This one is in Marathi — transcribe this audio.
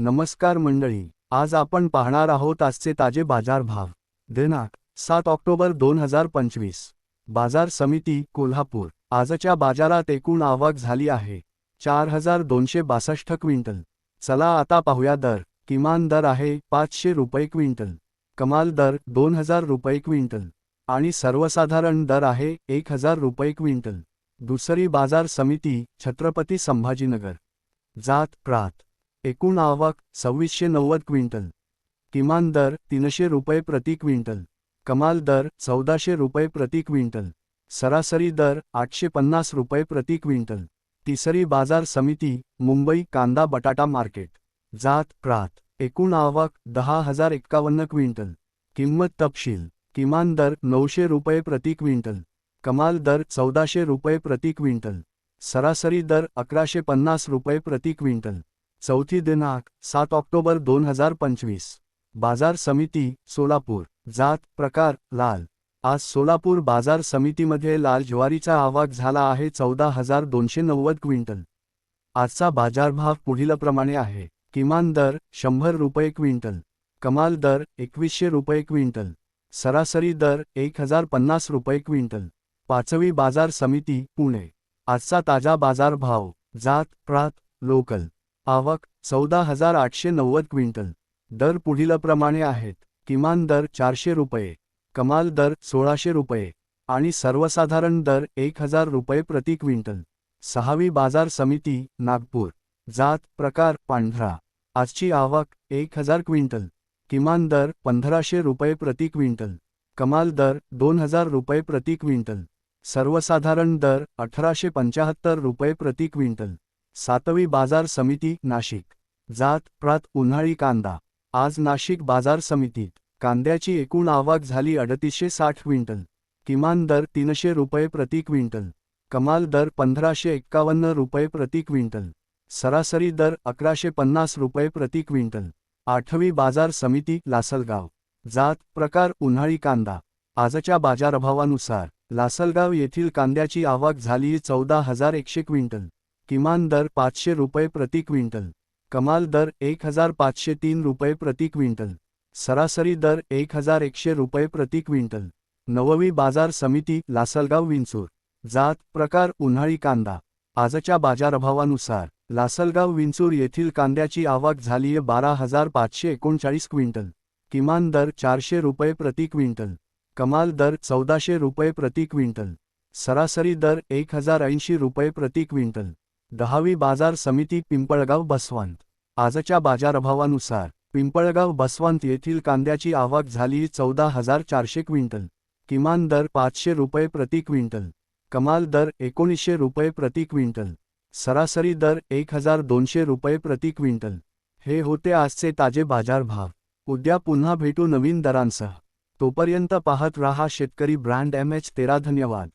नमस्कार मंडळी आज आपण पाहणार आहोत आजचे ताजे बाजार भाव. दिनांक सात ऑक्टोबर दोन हजार पंचवीस. बाजार समिती कोल्हापूर. आजच्या बाजारात एकूण आवक झाली आहे. चार हजार दोनशे बासष्ट क्विंटल. चला आता पाहूया दर. किमान दर आहे पाचशे रुपये क्विंटल. कमाल दर दोन हजार रुपये क्विंटल. आणि सर्वसाधारण दर आहे एक हजार रुपये क्विंटल. दुसरी बाजार समिती छत्रपती संभाजीनगर. जात प्रात. एकूण आवक सव्वीसशे नव्वद क्विंटल. किमान दर तीनशे रुपये प्रति क्विंटल. कमाल दर चौदाशे रुपये प्रति क्विंटल. सरासरी दर आठशे पन्नास रुपये प्रति क्विंटल. तिसरी बाजार समिती मुंबई कांदा बटाटा मार्केट. जात प्रात. एकूण आवक दहा हजार एक्कावन्न क्विंटल. किंमत तपशील. किमान दर नऊशे रुपये प्रति क्विंटल. कमाल दर चौदाशे रुपये प्रति क्विंटल. सरासरी दर अकराशे पन्नास रुपये प्रति क्विंटल. चौथी दिनांक सात ऑक्टोबर दोन हजार पंचवीस. बाजार समिती सोलापूर. जात प्रकार लाल. आज सोलापूर बाजार समितीमध्ये लाल ज्वारीचा आवाक झाला आहे चौदा हजार दोनशे नव्वद क्विंटल. आजचा बाजारभाव पुढीलप्रमाणे आहे. किमान दर शंभर रुपये क्विंटल. कमाल दर एकवीसशे रुपये क्विंटल. सरासरी दर एक हजार पन्नास रुपये क्विंटल. पाचवी बाजार समिती पुणे. आजचा ताजा बाजारभाव जात प्रात लोकल. आवक चौदा हजार आठशे नव्वद क्विंटल. दर पुढीलप्रमाणे आहेत. किमान दर चारशे रुपये कमाल दर सोळाशे रुपये आणि सर्वसाधारण दर एक हजार रुपये प्रति क्विंटल. सहावी बाजार समिती नागपूर. जात प्रकार पांढरा. आजची आवक एक हजार क्विंटल. किमान दर पंधराशे रुपये प्रति क्विंटल. कमाल दर दोन हजार रुपये प्रति क्विंटल. सर्वसाधारण दर अठराशे पंचाहत्तर रुपये प्रति क्विंटल. सातवी बाजार समिती नाशिक. जात प्रात उन्हाळी कांदा. आज नाशिक बाजार समितीत. कांद्याची एकूण आवक झाली अडतीसशे साठ क्विंटल. किमान दर तीनशे रुपये प्रति क्विंटल. कमाल दर पंधराशे एक्कावन्न रुपये प्रति क्विंटल. सरासरी दर अकराशे पन्नास रुपये प्रति क्विंटल. आठवी बाजार समिती लासलगाव. जात प्रकार उन्हाळी कांदा. आजच्या बाजारभावानुसार लासलगाव येथील कांद्याची आवक झाली चौदा हजार एकशे क्विंटल. किमान दर पाचशे रुपये प्रति क्विंटल. कमाल दर एक हजार पाचशे तीन रुपये प्रति क्विंटल. सरासरी दर एक हजार एकशे रुपये प्रति क्विंटल. नववी बाजार समिती लासलगाव विंचूर. जात प्रकार उन्हाळी कांदा. आजच्या बाजारभावानुसार लासलगाव विंचूर येथील कांद्याची आवक झालीय बारा हजार पाचशे एकोणचाळीस क्विंटल. किमान दर चारशे रुपये प्रति क्विंटल. कमाल दर चौदाशे रुपये प्रति क्विंटल. सरासरी दर एक हजार ऐंशी रुपये प्रति क्विंटल. दहावी बाजार समिती पिंपळगाव बसवंत. आजच्या बाजारभावानुसार पिंपळगाव बसवंत येथील कांद्याची आवक झाली चौदा हजार चारशे क्विंटल. किमान दर पाचशे रुपये प्रति क्विंटल. कमाल दर एकोणीसशे रुपये प्रति क्विंटल. सरासरी दर एक हजार दोनशे रुपये प्रति क्विंटल. हे होते आजचे ताजे बाजारभाव. उद्या पुन्हा भेटू नवीन दरांसह. तोपर्यंत पाहत रहा शेतकरी ब्रँड एम एच तेरा धन्यवाद.